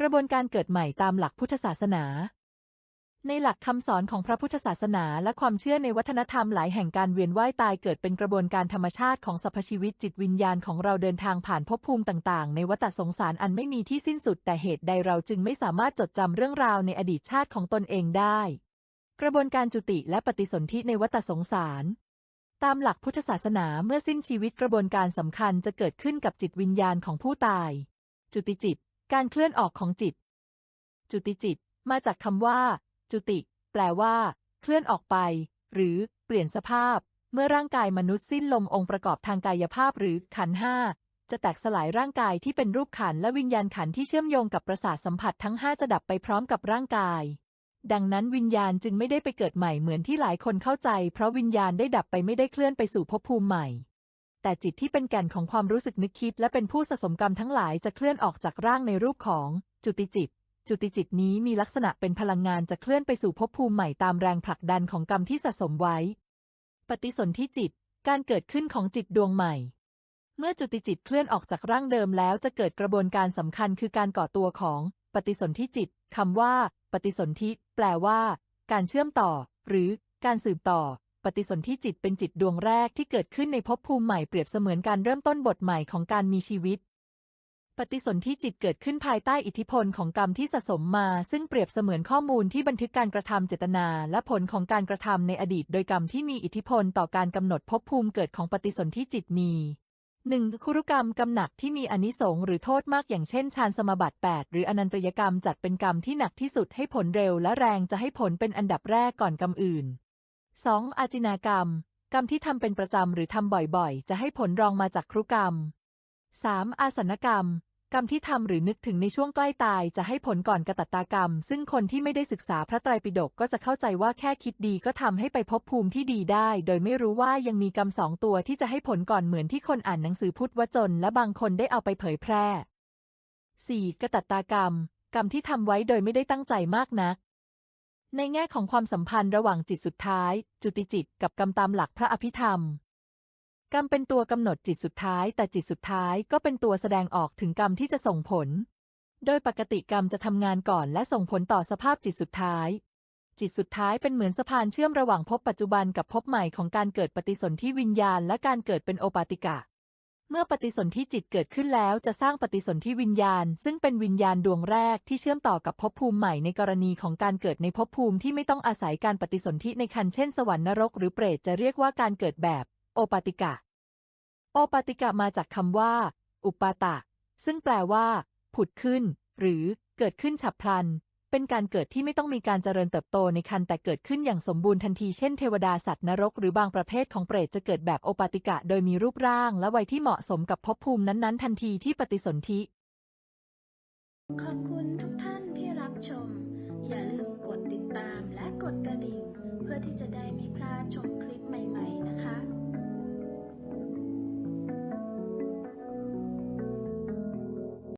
กระบวนการเกิดใหม่ตามหลักพุทธศาสนา ในหลักคำสอนของพระพุทธศาสนาและความเชื่อในวัฒนธรรมหลายแห่งการเวียนว่ายตายเกิดเป็นกระบวนการธรรมชาติของสรรพชีวิตจิตวิญญาณของเราเดินทางผ่านภพภูมิต่างๆ ในวัฏสงสารอันไม่มีที่สิ้นสุดแต่เหตุใดเราจึงไม่สามารถจดจำเรื่องราวในอดีตชาติของตนเองได้ กระบวนการจุติและปฏิสนธิในวัฏสงสารตามหลักพุทธศาสนาเมื่อสิ้นชีวิตกระบวนการสำคัญจะเกิดขึ้นกับจิตวิญญาณของผู้ตาย จุติจิต การเคลื่อนออกของจิต จุติจิต มาจากคำว่า จุติ แปลว่า เคลื่อนออกไป หรือ เปลี่ยนสภาพ เมื่อร่างกายมนุษย์สิ้นลมองค์ประกอบทางกายภาพหรือขันห้าจะแตกสลายร่างกายที่เป็นรูปขันและวิญญาณขันที่เชื่อมโยงกับประสาทสัมผัสทั้งห้าจะดับไปพร้อมกับร่างกาย ดังนั้นวิญญาณจึงไม่ได้ไปเกิดใหม่เหมือนที่หลายคนเข้าใจ เพราะวิญญาณได้ดับไปไม่ได้เคลื่อนไปสู่ภพภูมิใหม่ แต่จิตที่เป็นแก่นของความรู้สึกนึกคิด และเป็นผู้สะสมกรรมทั้งหลายจะเคลื่อนออกจากร่างในรูปของจุติจิต จุติจิตนี้มีลักษณะเป็นพลังงานจะเคลื่อนไปสู่ภพภูมิใหม่ตามแรงผลักดันของกรรมที่สะสมไว้ ปฏิสนธิจิต การเกิดขึ้นของจิตดวงใหม่ เมื่อจุติจิตเคลื่อนออกจากร่างเดิมแล้วจะเกิดกระบวนการสำคัญคือการก่อตัวของ ปฏิสนธิจิตคำว่า ปฏิสนธิแปลว่า การเชื่อมต่อ หรือ การสืบต่อ ปฏิสนธิจิตเป็นจิตดวงแรกที่เกิดขึ้นในภพภูมิใหม่เปรียบเสมือนการเริ่มต้นบทใหม่ของการมีชีวิต ปฏิสนธิจิตเกิดขึ้นภายใต้อิทธิพลของกรรมที่สะสมมา ซึ่งเปรียบเสมือนข้อมูลที่บันทึกการกระทำเจตนา และผลของการกระทำในอดีต โดยกรรมที่มีอิทธิพลต่อการกำหนดภพภูมิเกิดของปฏิสนธิจิตมีหนึ่งคุรุกรรมกำหนักที่มีอนิสงส์หรือโทษมากอย่างเช่นฌานสมาบัติ8หรืออนันตยกรรมจัดเป็นกรรมที่หนักที่สุดให้ผลเร็วและแรงจะให้ผลเป็นอันดับแรกก่อนกรรมอื่น 2. อาจินากรรม กรรมที่ทำเป็นประจำหรือทำบ่อยๆ จะให้ผลรองมาจากครุกรรม 3. อาสนกรรม กรรมที่ทำหรือนึกถึงในช่วงใกล้ตายจะให้ผลก่อนกตัตตากรรม ซึ่งคนที่ไม่ได้ศึกษาพระไตรปิฎกก็จะเข้าใจว่าแค่คิดดีก็ทำให้ไปพบภูมิที่ดีได้ โดยไม่รู้ว่ายังมีกรรมสองตัวที่จะให้ผลก่อนเหมือนที่คนอ่านหนังสือพุทธวจน และบางคนได้เอาไปเผยแพร่ 4. กตัตตากรรม กรรมที่ทำไว้โดยไม่ได้ตั้งใจมากนัก ในแง่ของความสัมพันธ์ระหว่างจิตสุดท้าย จุติจิตกับกรรมตามหลักพระอภิธรรม กรรมเป็นตัวกำหนดจิตสุดท้าย แต่จิตสุดท้ายก็เป็นตัวแสดงออกถึงกรรมที่จะส่งผล โดยปกติกรรมจะทำงานก่อนและส่งผลต่อสภาพจิตสุดท้าย จิตสุดท้ายเป็นเหมือนสะพานเชื่อมระหว่างภพปัจจุบันกับภพใหม่ของการเกิดปฏิสนธิวิญญาณและการเกิดเป็นโอปาติกะ เมื่อปฏิสนธิจิตเกิดขึ้นแล้วจะสร้างปฏิสนธิวิญญาณ ซึ่งเป็นวิญญาณดวงแรกที่เชื่อมต่อกับภพภูมิใหม่ในกรณีของการเกิดในภพภูมิที่ไม่ต้องอาศัยการปฏิสนธิในคันเช่นสวรรค์นรกหรือเปรตจะเรียกว่าการเกิดแบบ โอปาติกะ โอปาติกะมาจากคำว่า อุปาตะ ซึ่งแปลว่า ผุดขึ้น หรือ เกิดขึ้นฉับพลัน เป็นการเกิดที่ไม่ต้องมีการเจริญเติบโตในคันแต่เกิดขึ้นอย่างสมบูรณ์ทันทีเช่นเทวดาสัตว์นรกหรือบางประเภทของเปรตจะเกิดแบบโอปาติกะ โดยมีรูปร่างและวัยที่เหมาะสมกับภพภูมินั้นๆ ทันทีที่ปฏิสนธิขอบคุณทุกท่าน